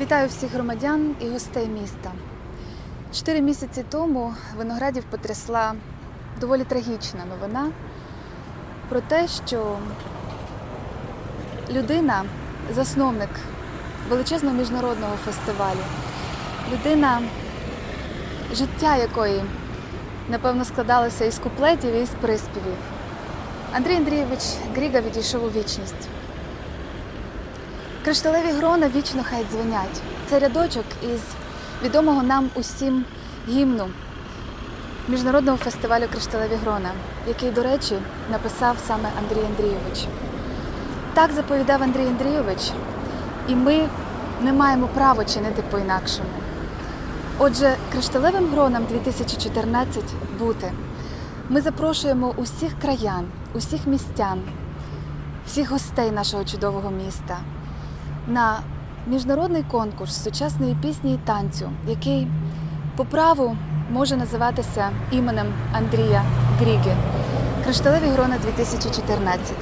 Вітаю всіх громадян і гостей міста. Чотири місяці тому виноградів потрясла доволі трагічна новина про те, що людина, засновник величезного міжнародного фестивалю, людина, життя якої, напевно, складалося із куплетів і із приспівів. Андрій Андрійович Гріга відійшов у вічність. Кришталеві грона вічно хай дзвенять. Це рядочок із відомого нам усім гімну Міжнародного фестивалю Кришталеві грона, який, до речі, написав саме Андрій Андрійович. Так заповідав Андрій Андрійович, і ми не маємо права чинити по-інакшому. Отже, кришталевим гронам 2014 бути. Ми запрошуємо усіх краян, усіх містян, всіх гостей нашого чудового міста на міжнародний конкурс сучасної пісні і танцю, який по праву може називатися іменем Андрія Гріги Кришталеві грона 2014.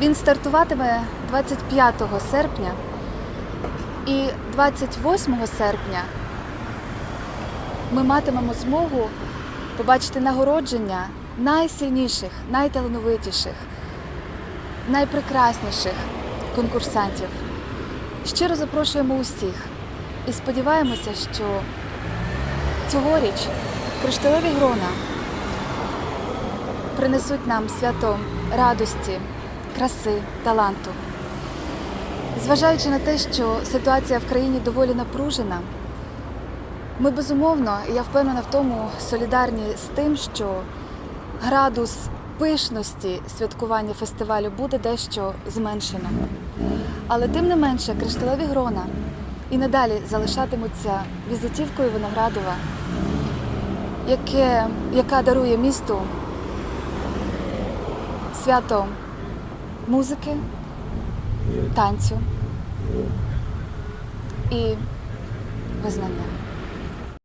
Він стартуватиме 25 серпня і 28 серпня ми матимемо змогу побачити нагородження найсильніших, найталановитіших, найпрекрасніших конкурсантів. Щиро запрошуємо усіх і сподіваємося, що цьогоріч кришталеві грона принесуть нам свято радості, краси, таланту. Зважаючи на те, що ситуація в країні доволі напружена, ми безумовно, і я впевнена в тому, солідарні з тим, що градус пишності святкування фестивалю буде дещо зменшено. Але тим не менше, кришталеві грона і надалі залишатимуться візитівкою Виноградова, яке, яка дарує місту свято музики, танцю і визнання.